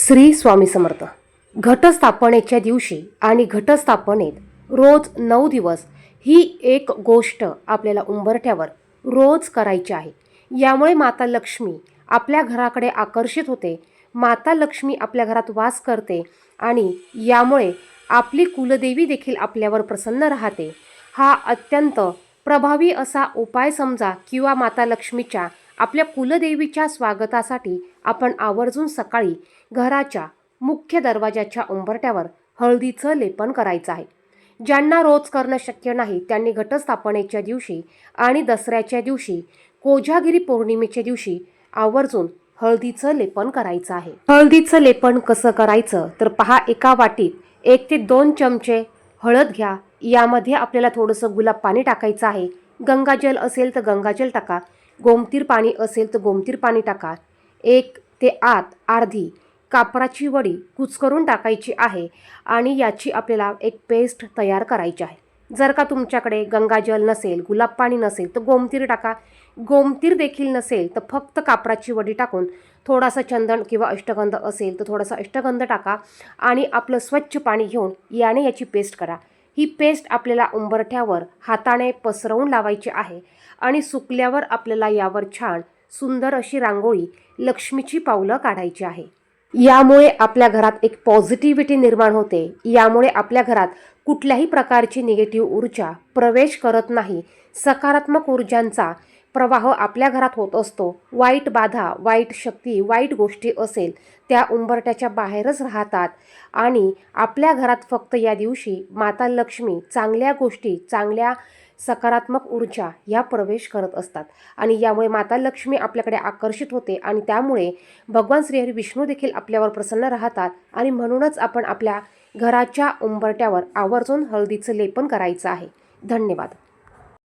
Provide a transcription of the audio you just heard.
श्री स्वामी समर्थ. घटस्थापनेच्या दिवशी आणि घटस्थापनेत रोज नऊ दिवस ही एक गोष्ट आपल्याला उंबरठ्यावर रोज करायची आहे. यामुळे माता लक्ष्मी आपल्या घराकडे आकर्षित होते माता लक्ष्मी आपल्या घरात वास करते आणि यामुळे आपली कुलदेवी देखील आपल्यावर प्रसन्न राहते. हा अत्यंत प्रभावी असा उपाय समजा किंवा माता लक्ष्मीच्या आपल्या कुलदेवीच्या स्वागतासाठी आपण आवर्जून सकाळी घराच्या मुख्य दरवाजाच्या उंबरट्यावर हळदीचं लेपन करायचं आहे. ज्यांना रोज करणं शक्य नाही त्यांनी घटस्थापनेच्या दिवशी आणि दसऱ्याच्या दिवशी कोजागिरी पौर्णिमेच्या दिवशी आवर्जून हळदीचं लेपन करायचं आहे. हळदीचं लेपन कसं करायचं? तर पहा एका वाटीत एक ते दोन चमचे हळद घ्या. यामध्ये आपल्याला थोडंसं गुलाब पाणी टाकायचं आहे. गंगाजल असेल तर गंगाजल टाका. गोमतीर पाणी असेल तर गोमतीर पाणी टाका. एक ते आत अर्धी कापराची वडी कुचकरून टाकायची आहे आणि याची आपल्याला एक पेस्ट तयार करायची आहे. जर का तुमच्याकडे गंगाजल नसेल गुलाब पाणी नसेल तर गोमतीर टाका. गोमतीर देखील नसेल तर फक्त कापराची वडी टाकून थोडासा चंदन किंवा अष्टगंध असेल तर थोडासा अष्टगंध टाका आणि आपलं स्वच्छ पाणी घेऊन याने याची पेस्ट करा. ही पेस्ट आपल्याला उंबरठ्यावर हाताने पसरवून लावायची आहे आणि सुकल्यावर आपल्याला यावर छान सुंदर अशी रांगोळी लक्ष्मीची पावलं काढायची आहे. यामुळे आपल्या घरात एक पॉझिटिव्हिटी निर्माण होते. यामुळे आपल्या घरात कुठल्याही प्रकारची निगेटिव्ह ऊर्जा प्रवेश करत नाही. सकारात्मक ऊर्जांचा प्रवाह आपल्या घरात होत असतो. वाईट बाधा वाईट शक्ती वाईट गोष्टी असेल त्या उंबरट्याच्या बाहेरच राहतात. आणि आपल्या घरात फक्त या दिवशी माता लक्ष्मी चांगल्या गोष्टी चांगल्या सकारात्मक ऊर्जा ह्या प्रवेश करत असतात. आणि यामुळे माता लक्ष्मी आपल्याकडे आकर्षित होते आणि त्यामुळे भगवान श्रीहरी विष्णू देखील आपल्यावर प्रसन्न राहतात आणि म्हणूनच आपण आपल्या घराच्या उंबरट्यावर आवर्जून हळदीचं लेपन करायचं आहे. धन्यवाद.